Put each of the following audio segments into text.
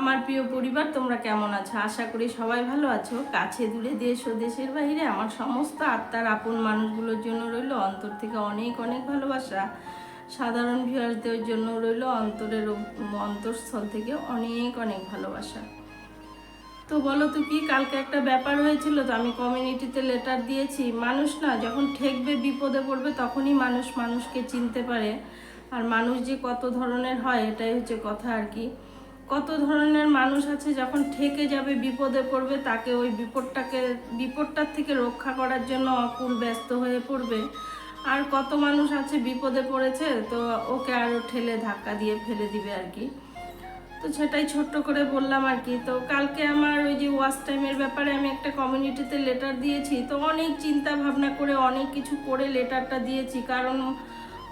আমার প্রিয় পরিবার, তোমরা কেমন আছো? আশা করি সবাই ভালো আছো। কাছে দূরে দেশ ও দেশের বাইরে আমার সমস্ত আত্মার আপন মানুষগুলোর জন্য রইল অন্তর থেকে অনেক অনেক ভালোবাসা। সাধারণ ভিউয়ারদের জন্য রইল অন্তরের অন্তঃস্থল থেকে অনেক অনেক ভালোবাসা। তো বলো তো কি, কালকে একটা ব্যাপার হয়েছিল, তো আমি কমিউনিটিতে লেটার দিয়েছি। মানুষ না, যখন ঠেকবে, বিপদে পড়বে, তখনই মানুষ মানুষকে চিনতে পারে। আর মানুষ যে কত ধরনের হয়, এটাই হচ্ছে কথা আর কি। কত ধরনের মানুষ আছে যখন ঠেকে যাবে, বিপদে পড়বে, তাকে ওই বিপদটাকে, বিপদটার থেকে রক্ষা করার জন্য অকুল ব্যস্ত হয়ে পড়বে। আর কত মানুষ আছে বিপদে পড়েছে, তো ওকে আরও ঠেলে ধাক্কা দিয়ে ফেলে দিবে আর কি। তো সেটাই ছোট্ট করে বললাম আর কি। তো কালকে আমার ওই যে ওয়াচ টাইমের ব্যাপারে আমি একটা কমিউনিটিতে লেটার দিয়েছি, তো অনেক চিন্তা ভাবনা করে অনেক কিছু করে লেটারটা দিয়েছি। কারণ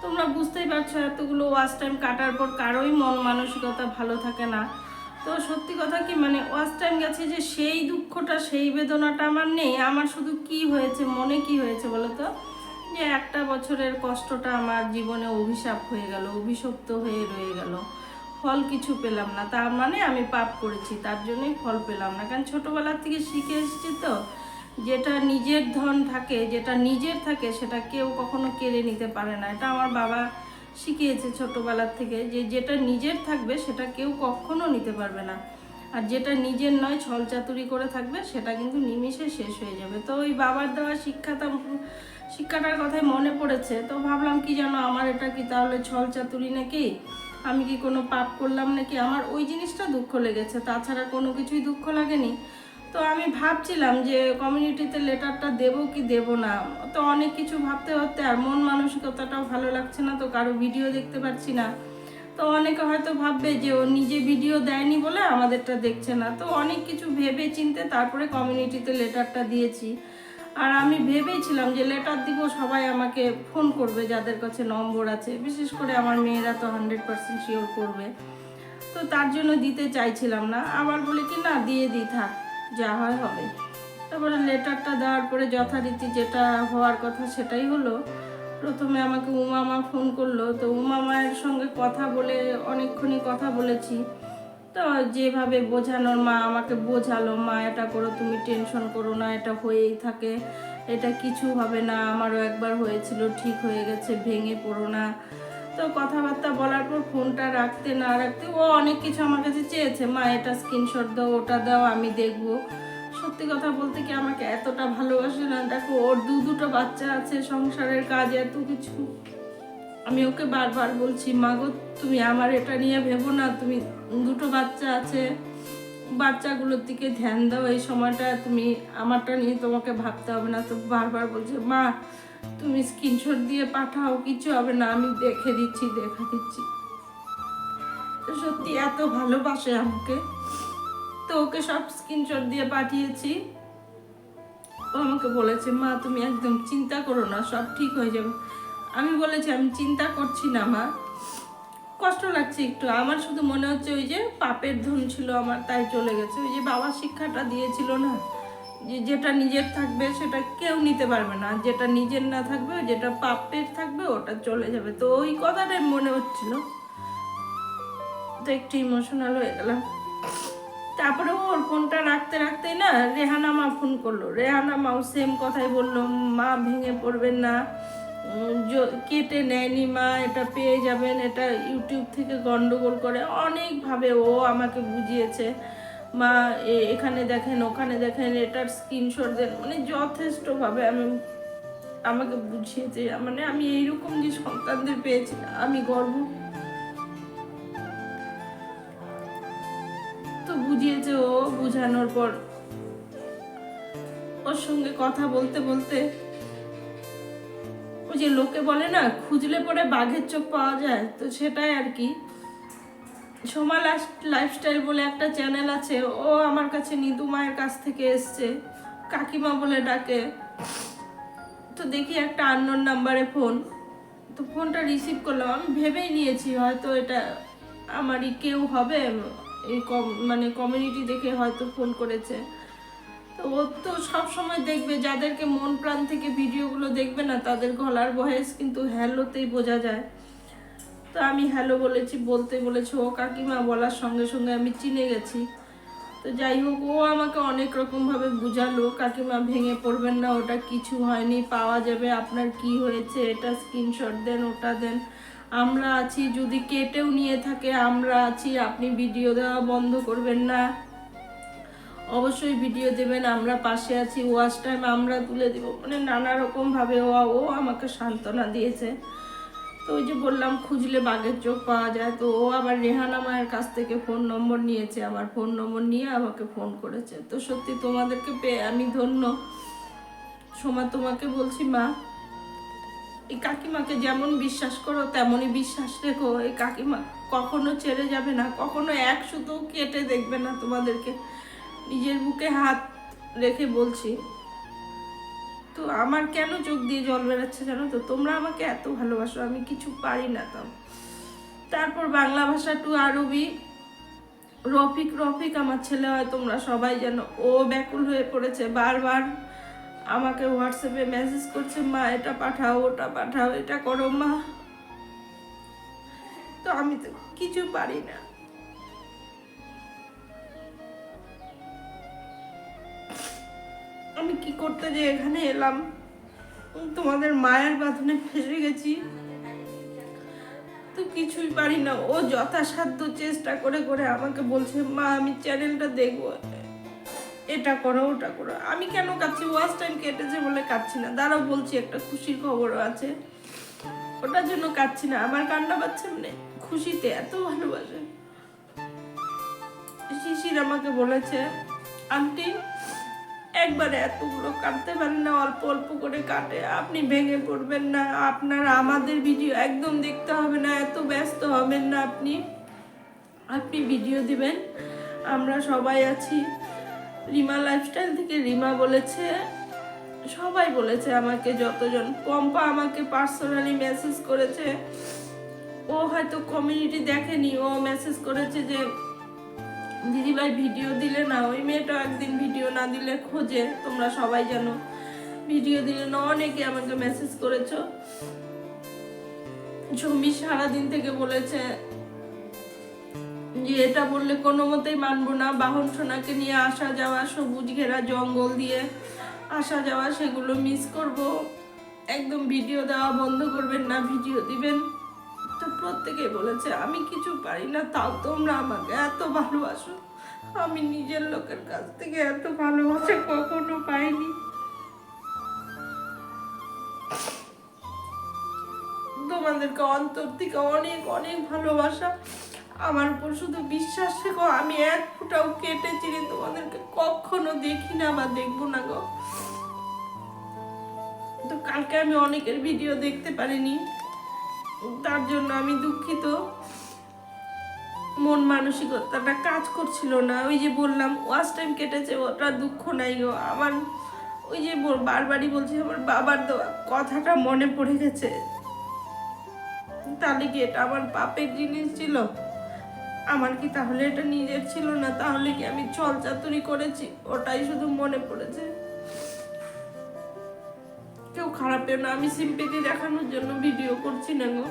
তোমরা বুঝতেই পারছ এতগুলো ওয়াচ টাইম কাটার পর কারোই মন মানসিকতা ভালো থাকে না। তো সত্যি কথা কি মানে ওয়াচ টাইম গেছে যে সেই দুঃখটা, সেই বেদনাটা আমার নেই। আমার শুধু কি হয়েছে, মনে কি হয়েছে বলো তো? যে একটা বছরের কষ্টটা আমার জীবনে অভিশাপ হয়ে গেল, অভিশপ্ত হয়ে রয়ে গেল। ফল কিছু পেলাম না। তার মানে আমি পাপ করেছি, তার জন্যই ফল পেলাম না। কারণ ছোটোবেলার থেকে শিখে এসেছি তো। যেটা নিজের ধন থাকে, যেটা নিজের থাকে, সেটা কেউ কখনো কেড়ে নিতে পারে না। এটা আমার বাবা শিখিয়েছে ছোটবেলার থেকে যে যেটা নিজের থাকবে, সেটা কেউ কখনো নিতে পারবে না। আর যেটা নিজের নয় ছলচাতুরি করে থাকবে, সেটা কিন্তু নিমিষে শেষ হয়ে যাবে। তো ওই বাবার দেওয়া শিক্ষাটা শিক্ষাটার কথাই মনে পড়েছে। তো ভাবলাম, কি জানো, আমার এটা কি তাহলে ছল ছলচাতুরি নাকি? আমি কি কোনো পাপ করলাম নাকি? আমার ওই জিনিসটা দুঃখ লেগেছে। তাছাড়া কোনো কিছুই দুঃখ লাগেনি। তো আমি ভাবছিলাম যে কমিউনিটিতে লেটারটা দেব কি দেব না। তো অনেক কিছু ভাবতে ভাবতে আর মন মানসিকতাটাও ভালো লাগছে না, তো কারও ভিডিও দেখতে পাচ্ছি না। তো অনেকে হয়তো ভাববে যে ও নিজে ভিডিও দেয়নি বলে আমাদেরটা দেখছে না। তো অনেক কিছু ভেবে চিনতে তারপরে কমিউনিটিতে লেটারটা দিয়েছি। আর আমি ভেবেছিলাম যে লেটার দিব, সবাই আমাকে ফোন করবে যাদের কাছে নম্বর আছে। বিশেষ করে আমার মেয়েরা তো হান্ড্রেড পার্সেন্ট শিওর করবে। তো তার জন্য দিতে চাইছিলাম না। আবার বলে কি, না, দিয়ে দিই, থাক। যা হয় হবে। তারপরে লেটারটা দেওয়ার পরে যথারীতি যেটা হওয়ার কথা সেটাই হলো। প্রথমে আমাকে উমামা ফোন করল। তো উমামায়ের সঙ্গে কথা বলে, অনেকক্ষণই কথা বলেছি। তো যেভাবে বোঝানোর মা আমাকে বোঝালো, মা, এটা করো, তুমি টেনশন করো না, এটা হয়েই থাকে। এটা কিছু হবে না, আমারও একবার হয়েছিল, ঠিক হয়ে গেছে, ভেঙে পড়ো না। তো কথাবার্তা বলার পর ফোনটা রাখতে না রাখতে ও অনেক কিছু আমার কাছে চেয়েছে। মা, এটা স্ক্রিনশট দাও, ওটা দাও, আমি দেখব। সত্যি কথা বলতে কি আমাকে এতটা ভালোবাসে না। দেখো, ওর দু দুটো বাচ্চা আছে, সংসারের কাজ, এত কিছু। আমি ওকে বারবার বলছি মাগো তুমি আমার এটা নিয়ে ভেবো না, তুমি দুটো বাচ্চা আছে বাচ্চাগুলোর দিকে ধ্যান দাও, এই সময়টা তুমি, আমারটা নিয়ে তোমাকে ভাবতে হবে না। তো বারবার বলছে, মা, তুমি স্ক্রিনশট দিয়ে পাঠাও, কিছু হবে না, আমি দেখে দিচ্ছি দেখে দিচ্ছি। সত্যি এত ভালোবাসে আমাকে। তো ওকে সব স্ক্রিনশট দিয়ে পাঠিয়েছি। ও আমাকে বলেছে, মা, তুমি একদম চিন্তা করো না, সব ঠিক হয়ে যাবে। আমি বলেছি, আমি চিন্তা করছি না, মা। কষ্ট লাগছে একটু। আমার শুধু মনে হচ্ছে ওই যে পাপের ধন ছিল আমার, তাই চলে গেছে। ওই যে বাবা শিক্ষাটা দিয়েছিল না, যে যেটা নিজের থাকবে সেটা কেউ নিতে পারবে না। যেটা নিজের না থাকবে, যেটা পাপের থাকবে, ওটা চলে যাবে। তো ওই কথাটাই মনে হচ্ছিল। তো একটু ইমোশনাল হয়ে গেলাম। তারপরে ওর ফোনটা রাখতে রাখতেই না রেহানা মা ফোন করল। রেহানা মাও সেম কথাই বলল, মা ভেঙে পড়বেন না। কেটে নেয়নি মা, এটা পেয়ে যাবেন, এটা ইউটিউব থেকে গন্ডগোল করে অনেকভাবে ও আমাকে বুঝিয়েছে। মা এখানে দেখেন, ওখানে দেখেন, এটার স্ক্রিনশট দেন মানে যথেষ্টভাবে আমি আমাকে বুঝিয়েছে। মানে আমি এইরকম যে সন্তানদের পেয়েছি আমি গর্ব। তো বুঝিয়েছে ও, বুঝানোর পর ওর সঙ্গে কথা বলতে বলতে ওই যে লোকে বলে না, খুঁজলে পরে বাঘের চোখ পাওয়া যায়, তো সেটাই আর কি। সোমা লাইফস্টাইল বলে একটা চ্যানেল আছে, ও আমার কাছে নিদু মায়ের কাছ থেকে এসছে, কাকিমা বলে ডাকে। তো দেখি একটা আননোন নাম্বারে ফোন তো ফোনটা রিসিভ করলাম, আমি ভেবেই নিয়েছি হয়তো এটা আমারই কেউ হবে, এই কম- মানে কমিউনিটি দেখে হয়তো ফোন করেছে। ও তো সব সময় দেখবে, যাদেরকে মন প্রাণ থেকে ভিডিওগুলো দেখবে না, তাদের গলার ভয়েস কিন্তু হ্যালোতেই বোঝা যায়। তো আমি হ্যালো বলেছি, বলতে বলেছি, ও কাকিমা, বলার সঙ্গে সঙ্গে আমি চিনে গেছি। তো যাই হোক, ও আমাকে অনেক রকমভাবে বুঝালো, কাকিমা, ভেঙে পড়বেন না, ওটা কিছু হয়নি, পাওয়া যাবে, আপনার কি হয়েছে, এটা স্ক্রিনশট দেন, ওটা দেন। আমরা আছি, যদি কেটেও নিয়ে থাকে, আমরা আছি, আপনি ভিডিও দেওয়া বন্ধ করবেন না। অবশ্যই ভিডিও দেবেন, আমরা পাশে আছি ওয়াচ টাইম আমরা তুলে দেব। মানে নানা রকম ভাবে ও ও আমাকে সান্ত্বনা দিয়েছে। তো ওই যে বললাম, খুঁজলে বাঘের চোখ পাওয়া যায়। তো ও আবার রেহানা মায়ের কাছ থেকে ফোন নম্বর নিয়েছে আমার ফোন নম্বর নিয়ে আমাকে ফোন করেছে। তো সত্যি তোমাদেরকে পেয়ে আমি ধন্য। সোমা, তোমাকে বলছি মা, এই কাকিমাকে যেমন বিশ্বাস করো, তেমনই বিশ্বাস রেখো। এই কাকিমা কখনো ছেড়ে যাবে না, কখনো এক শুধু কেটে দেখবে না তোমাদেরকে। নিজের বুকে হাত রেখে বলছি, তো আমার কেন চোখ দিয়ে জল বেরোচ্ছে জানো তো? তোমরা আমাকে এত ভালোবাসো, আমি কিছু পারি না তাও তারপর বাংলা ভাষা টু আরবি, রফিক রফিক, আমার ছেলে হয় তোমরা সবাই যেন ও ব্যাকুল হয়ে পড়েছে, বারবার আমাকে হোয়াটসঅ্যাপে মেসেজ করছে, মা, এটা পাঠাও, ওটা পাঠাও, এটা করো, মা। তো আমি তো কিছু পারি না। কি করতে যে এখানে এলাম? তোমাদের মায়ের বাঁধনে ফেসে গেছি। তো কিছুই পারি না। ও যথাসাধ্য চেষ্টা করে করে আমাকে বলছে, মা, আমি চ্যানেলটা দেখব। এটা করো, ওটা করো। আমি কেন কাচ্ছি ওয়াচ টাইম কেটেছে বলে কাচ্ছি না। দাঁড়াও, বলছি, একটা খুশির খবরও আছে। ওটার জন্য কাচ্ছি না। আমার কান্না পাচ্ছে মানে খুশিতে এত ভালোবাসে। শিশির আমাকে বলেছে, আন্টি একবারে এতগুলো কাটতে পারেন না, অল্প অল্প করে কাটে। আপনি ভেঙে পড়বেন না, আপনার আমাদের ভিডিও একদম দেখতে হবে না, এত ব্যস্ত হবেন না আপনি। আপনি ভিডিও দিবেন, আমরা সবাই আছি। রিমা লাইফস্টাইল থেকে রিমা বলেছে, সবাই বলেছে আমাকে যতজন, পম্পা আমাকে পার্সোনালি মেসেজ করেছে। ও হয়তো কমিউনিটি দেখেনি, ও মেসেজ করেছে যে দিদিভাই ভিডিও দিলে না, ওই মেয়েটা একদিন ভিডিও না দিলে খোঁজে, তোমরা সবাই জানো। ভিডিও দিলে না, অনেকে আমাকে মেসেজ করেছ। ঝুমি সারাদিন থেকে বলেছে যে, এটা বললে কোনো মতেই মানবো না। বাহন সোনাকে নিয়ে আসা যাওয়া, সবুজ ঘেরা জঙ্গল দিয়ে আসা যাওয়া, সেগুলো মিস করব। একদম ভিডিও দেওয়া বন্ধ করবেন না, ভিডিও দিবেন। তো প্রত্যেকে বলেছে, আমি কিছু পারি না, তাও তোমরা আমাকে এত ভালোবাসো। আমি নিজের লোকের কাছ থেকে এত ভালোবাসা কখনো পাইনি। তোমাদেরকে অন্তর থেকে অনেক অনেক ভালোবাসা। আমার উপর শুধু বিশ্বাস রেখো, আমি এক ফুটাও কেটে চিনি তোমাদেরকে কখনো দেখি না বা দেখব না গো। তো কালকে আমি অনেকের ভিডিও দেখতে পারিনি। তার জন্য আমি দুঃখিত। মন মানসিকতাটা কাজ করছিল না। ওই যে বললাম ওয়াচ টাইম কেটেছে, ওটা দুঃখ নাই গো। আমার ওই যে বারবারই বলছি, আমার বাবার কথাটা মনে পড়ে গেছে। তাহলে কি এটা আমার পাপের জিনিস ছিল? আমার কি তাহলে এটা নিজের ছিল না? তাহলে কি আমি চল চাতুরি করেছি? ওটাই শুধু মনে পড়েছে। খারাপ না আমি সিম্পেতি দেখানোর জন্য ভিডিও করছি না গো।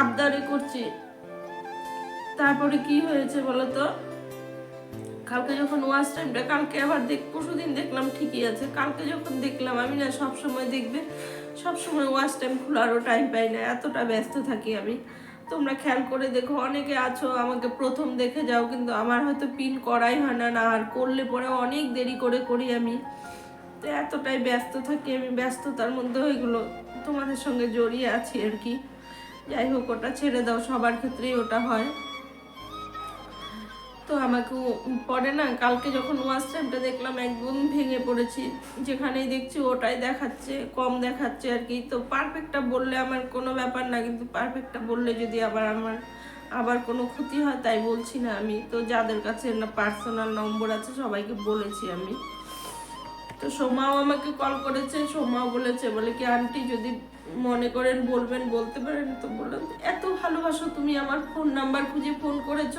আবদারে করছি। তারপরে কি হয়েছে বলো তো? কালকে যখন ওয়াচ টাইমটা কালকে আবার দেখ পরশুদিন দেখলাম ঠিকই আছে। কালকে যখন দেখলাম, আমি না সব সময় দেখবে সব সময় ওয়াচ টাইম খোলারও টাইম পাই না, এতটা ব্যস্ত থাকি আমি। তোমরা খেয়াল করে দেখো, অনেকে আছো, আমাকে প্রথম দেখে যাও, কিন্তু আমার হয়তো পিন করাই হয় না না আর করলে পরে অনেক দেরি করে করি আমি। এতটাই ব্যস্ত থাকি আমি, ব্যস্ততার মধ্যে ওইগুলো তোমাদের সঙ্গে জড়িয়ে আছি আর কি। যাই হোক, ওটা ছেড়ে দাও, সবার ক্ষেত্রেই ওটা হয়। তো আমাকে পরে না, কালকে যখন ওয়াচ টাইমটা দেখলাম, একদম ভেঙে পড়েছি। যেখানেই দেখছি ওটাই দেখাচ্ছে, কম দেখাচ্ছে আর কি। তো পারফেক্টটা বললে আমার কোনো ব্যাপার না, কিন্তু পারফেক্টটা বললে যদি আবার আমার, আবার কোনো ক্ষতি হয়, তাই বলছি না আমি। তো যাদের কাছে না পার্সোনাল নম্বর আছে, সবাইকে বলেছি আমি। তো সোমাও আমাকে কল করেছে সোমাও বলেছে। বলে কি, আন্টি, যদি মনে করেন বলবেন, বলতে পারেন? তো বললাম, এত ভালোবাসো তুমি, আমার ফোন নাম্বার খুঁজে ফোন করেছ?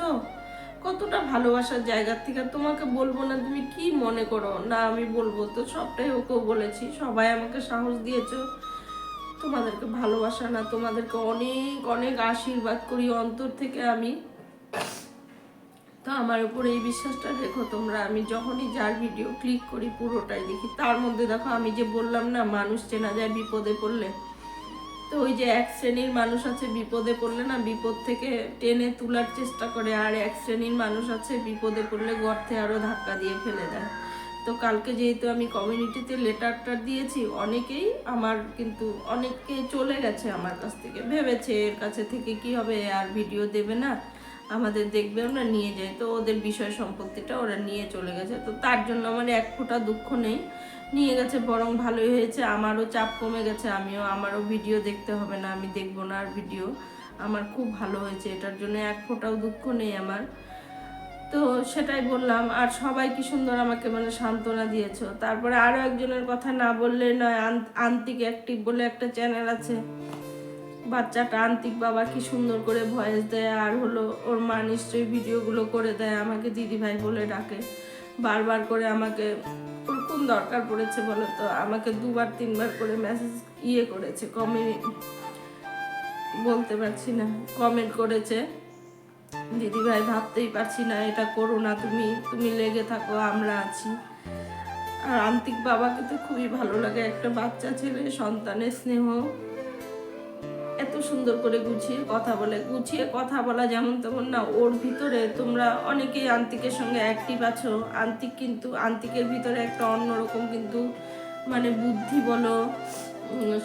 কতটা ভালোবাসার জায়গা থেকে তোমাকে বলব না, তুমি কি মনে করো? না, আমি বলব। তো সবটাই ওকেও বলেছি, সবাই আমাকে সাহস দিয়েছ। তোমাদেরকে ভালোবাসা না, তোমাদেরকে অনেক অনেক আশীর্বাদ করি অন্তর থেকে আমি। তো আমার উপরে এই বিশ্বাসটা রেখো তোমরা। আমি যখনই যার ভিডিও ক্লিক করি পুরোটাই দেখি। তার মধ্যে দেখো আমি যে বললাম না, মানুষ চেনা যায় বিপদে পড়লে। তো ওই যে এক শ্রেণির মানুষ আছে বিপদে পড়লে না, বিপদ থেকে টেনে তোলার চেষ্টা করে। আর এক শ্রেণির মানুষ আছে বিপদে পড়লে গর্তে আরও ধাক্কা দিয়ে ফেলে দেয়। তো কালকে যেহেতু আমি কমিউনিটিতে লেটারটা দিয়েছি, অনেকেই আমার কিন্তু অনেকে চলে গেছে আমার কাছ থেকে। ভেবেছে এর কাছে থেকে কি হবে, আর ভিডিও দেবে না। আমাদের দেখবে, ওরা নিয়ে যায়। তো ওদের বিষয় সম্পত্তিটা ওরা নিয়ে চলে গেছে। তো তার জন্য আমার এক ফোঁটা দুঃখ নেই। নিয়ে গেছে, বরং ভালোই হয়েছে। আমারও চাপ কমে গেছে। আমিও, আমারও ভিডিও দেখতে হবে না। আমি দেখব না আর ভিডিও আমার খুব ভালো হয়েছে। এটার জন্য এক ফোঁটাও দুঃখ নেই আমার। তো সেটাই বললাম, আর সবাই কি সুন্দর আমাকে মানে সান্ত্বনা দিয়েছ? তারপরে আরও একজনের কথা না বললে নয়, আন- আন্তিক অ্যাক্টিভ বলে একটা চ্যানেল আছে। বাচ্চাটা আন্তিক বাবা কি সুন্দর করে ভয়েস দেয়। আর হলো ওর মা নিশ্চয়ই ভিডিওগুলো করে দেয়, আমাকে দিদি ভাই বলে ডাকে। বারবার করে আমাকে ওর কোন দরকার পড়েছে বলো তো? আমাকে দুবার, তিনবার করে মেসেজ ইয়ে করেছে কমেন্ট বলতে পারছি না কমেন্ট করেছে। দিদি ভাই ভাবতেই পারছি না, এটা করো না তুমি তুমি লেগে থাকো, আমরা আছি। আর আন্তিক বাবাকে তো খুবই ভালো লাগে, একটা বাচ্চা ছেলে, সন্তানের স্নেহ। এত সুন্দর করে গুছিয়ে কথা বলে, গুছিয়ে কথা বলা যেমন তেমন না, ওর ভিতরে তোমরা অনেকেই আন্তিকের সঙ্গে অ্যাক্টিভ আছো। আন্তিক কিন্তু, আন্তিকের ভিতরে একটা অন্যরকম কিন্তু মানে বুদ্ধি বলো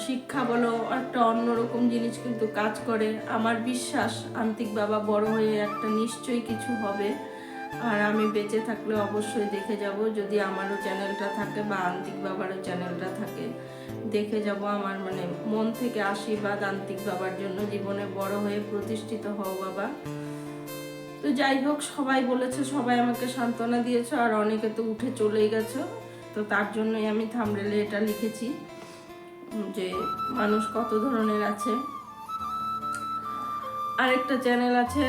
শিক্ষা বলো, একটা অন্যরকম জিনিস কিন্তু কাজ করে। আমার বিশ্বাস, আন্তিক বাবা বড় হয়ে একটা নিশ্চয়ই কিছু হবে। আর আমি বেঁচে থাকলে অবশ্যই দেখে যাব। যদি আমারও চ্যানেলটা থাকে বা আন্তিক বাবারও চ্যানেলটা থাকে, দেখে যাব আমার মানে মন থেকে আশীর্বাদ আন্তিক বাবার জন্য জীবনে বড় হয়ে প্রতিষ্ঠিত হও বাবা। তো যাই হোক, সবাই বলেছে, সবাই আমাকে সান্ত্বনা দিয়েছ আর অনেকে তো উঠে চলেই গেছো। তো তার জন্যই আমি থামরেলে এটা লিখেছি যে মানুষ কত ধরনের আছে। আরেকটা চ্যানেল আছে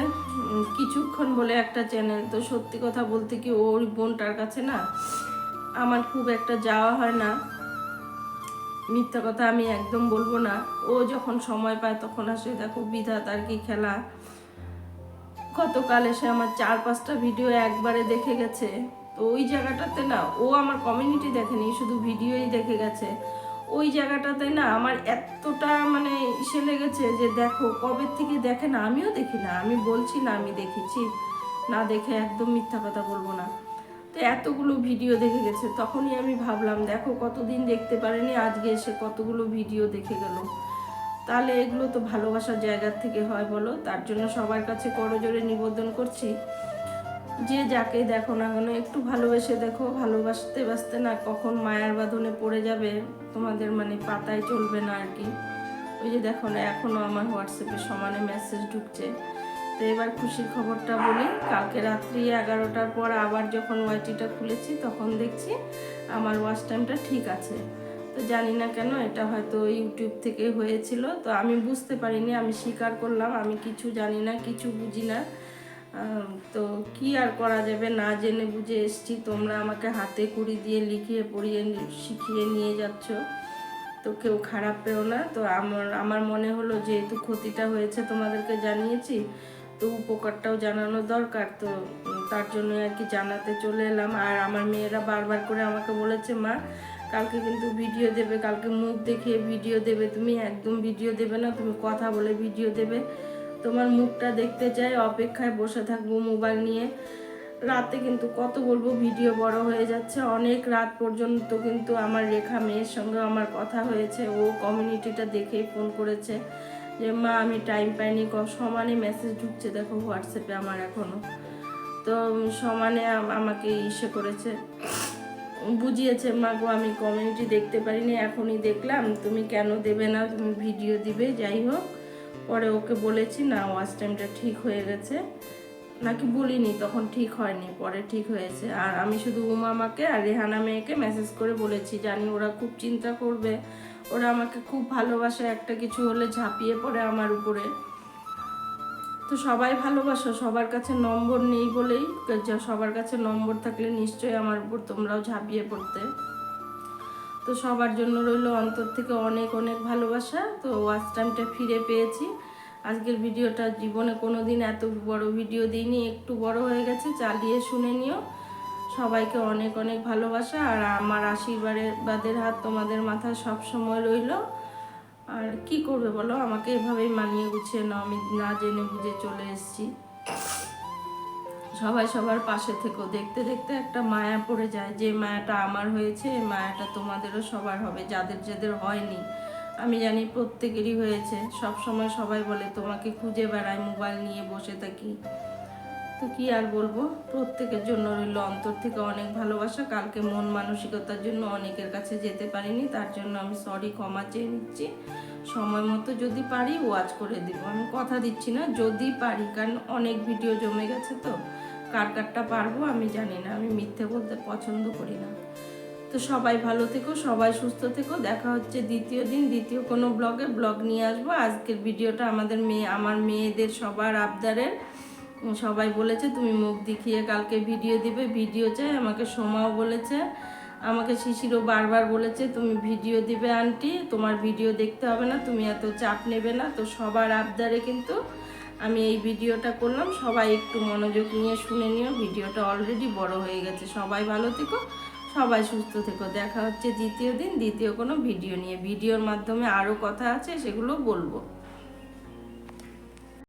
কিছুক্ষণ বলে একটা চ্যানেল তো সত্যি কথা বলতে কি ওর বোনটার কাছে না আমার খুব একটা যাওয়া হয় না। মিথ্যা কথা আমি একদম বলব না। ও যখন সময় পায় তখন আসে, দেখো বিধাতার কি খেলা। গতকাল এসে আমার চার পাঁচটা ভিডিও একবারে দেখে গেছে। তো ওই জায়গাটাতে না ও আমার কমিউনিটি দেখেনি, শুধু ভিডিওই দেখে গেছে। ওই জায়গাটাতে না আমার এতটা মানে ইসে লেগেছে যে দেখো, কবে থেকে দেখে না, আমিও দেখি না, আমি বলছি না, আমি দেখেছি না দেখে একদম মিথ্যা কথা বলব না। তো এতগুলো ভিডিও দেখে গেছে, তখনই আমি ভাবলাম, দেখো, কতদিন দেখতে পারেনি, আজকে এসে কতগুলো ভিডিও দেখে গেল। তাহলে এগুলো তো ভালোবাসার জায়গার থেকে হয় বলো, তার জন্য সবার কাছে করজোরে নিবেদন করছি। যে যাকে দেখো না কেন, একটু ভালোবেসে দেখো, ভালোবাসতে বাসতে না কখন মায়ার বাঁধনে পড়ে যাবে, তোমাদের মানে পাতায় চলবে না আর কি। ওই যে দেখো না এখনও আমার হোয়াটসঅ্যাপে সমানে মেসেজ ঢুকছে। তো এবার খুশির খবরটা বলি, কালকে রাত্রি এগারোটার পর আবার যখন ওয়াইটিটা খুলেছি, তখন দেখছি আমার ওয়াচ টাইমটা ঠিক আছে। তো জানি না কেন, এটা হয়তো ইউটিউব থেকে হয়েছিল, তো আমি বুঝতে পারিনি, আমি স্বীকার করলাম, আমি কিছু জানি না, কিছু বুঝি না। তো কি আর করা যাবে? না জেনে বুঝে এসছি, তোমরা আমাকে হাতে কুড়ি দিয়ে লিখিয়ে পড়িয়ে শিখিয়ে নিয়ে যাচ্ছ। তো কেউ খারাপ পেও না। তো আমার আমার মনে হলো যেহেতু ক্ষতিটা হয়েছে তোমাদেরকে জানিয়েছি, তো উপকারটাও জানানো দরকার। তো তার জন্য আর কি জানাতে চলে এলাম। আর আমার মেয়েরা বারবার করে আমাকে বলেছে, মা, কালকে কিন্তু ভিডিও দেবে, কালকে মুখ দেখিয়ে ভিডিও দেবে। তুমি একদম ভিডিও দেবে না, তুমি কথা বলে ভিডিও দেবে। তোমার মুখটা দেখতে চাই, অপেক্ষায় বসে থাকব মোবাইল নিয়ে। রাতে কিন্তু কত বলব, ভিডিও বড় হয়ে যাচ্ছে। অনেক রাত পর্যন্ত কিন্তু আমার রেখা মেয়ের সঙ্গে আমার কথা হয়েছে। ও কমিউনিটিটা দেখেই ফোন করেছে যে, মা, আমি টাইম পাইনি। ক- সমানে মেসেজ ঢুকছে, দেখো হোয়াটসঅ্যাপে আমার এখনও তো সমানে আমাকে ইসে করেছে। বুঝিয়েছে, মা গো, আমি কমিউনিটি দেখতে পারিনি, এখনই দেখলাম। তুমি কেন দেবে না? তুমি ভিডিও দিবে, যাই হোক। পরে ওকে বলেছি, না ওয়াচ টাইমটা ঠিক হয়ে গেছে। নাকি বলিনি, তখন ঠিক হয়নি, পরে ঠিক হয়েছে। আর আমি শুধু উমামাকে আর রেহানা মেয়েকে মেসেজ করে বলেছি, জানি ওরা খুব চিন্তা করবে। ওরা আমাকে খুব ভালোবাসে, একটা কিছু হলে ঝাঁপিয়ে পড়ে আমার উপরে। তো সবাই ভালোবাসো, সবার কাছে নম্বর নেই বলেই সবার কাছে নম্বর থাকলে নিশ্চয়ই আমার উপর তোমরাও ঝাঁপিয়ে পড়তে। তো সবার জন্য রইল অন্তর থেকে অনেক অনেক ভালোবাসা। তো ওয়াচ টাইমটা ফিরে পেয়েছি। আজকের ভিডিওটা জীবনে কোনো দিন এত বড় ভিডিও দিইনি, একটু বড় হয়ে গেছে, চালিয়ে শুনে নিও। সবাইকে অনেক অনেক ভালোবাসা, আর আমার আশীর্বাদের বাদের হাত তোমাদের মাথায় সব সময় রইল। আর কি করবে বলো? আমাকে এভাবেই মানিয়ে গুছিয়ে নাও, আমি না জেনে বুঝে চলে এসেছি। সবাই সবার পাশে থেকো। দেখতে দেখতে একটা মায়া পড়ে যায়। যে মায়াটা আমার হয়েছে মায়াটা তোমাদেরও সবার হবে, যাদের যাদের হয়নি। আমি জানি প্রত্যেকেরই হয়েছে। সব সময় সবাই বলে, তোমাকে খুঁজে বেড়ায় মোবাইল নিয়ে বসে থাকি। তো কি আর বলব? প্রত্যেকের জন্য রইল অন্তর থেকে অনেক ভালোবাসা। কালকে মন মানসিকতার জন্য অনেকের কাছে যেতে পারিনি। তার জন্য আমি সরি ক্ষমা চেয়ে নিচ্ছি। সময় মতো যদি পারি ওয়াচ করে দিব। আমি কথা দিচ্ছি না, যদি পারি। কারণ অনেক ভিডিও জমে গেছে তো। কার কারটা পারব আমি জানি না, আমি মিথ্যে বলতে পছন্দ করি না। তো সবাই ভালো থেকো, সবাই সুস্থ থেকো, দেখা হচ্ছে দ্বিতীয় দিন, দ্বিতীয় কোনো ব্লগে, ব্লগ নিয়ে আসব। আজকের ভিডিওটা আমাদের মেয়ে, আমার মেয়েদের সবার আবদারের। সবাই বলেছে, তুমি মুখ দেখিয়ে কালকে ভিডিও দিবে, ভিডিও চাই, আমাকে সোমাও বলেছে। আমাকে শিশিরও বারবার বলেছে, তুমি ভিডিও দিবে, আন্টি, তোমার ভিডিও দেখতে হবে না, তুমি এত চাপ নেবে না। তো সবার আবদারে কিন্তু আমি এই ভিডিওটা করলাম। সবাই একটু মনোযোগ নিয়ে শুনে নিও। ভিডিওটা অলরেডি বড় হয়ে গেছে। সবাই ভালো থেকো, সবাই সুস্থ থেকো। দেখা হচ্ছে দ্বিতীয় দিন, দ্বিতীয় কোনো ভিডিও নিয়ে। ভিডিওর মাধ্যমে আরও কথা আছে, সেগুলো বলব।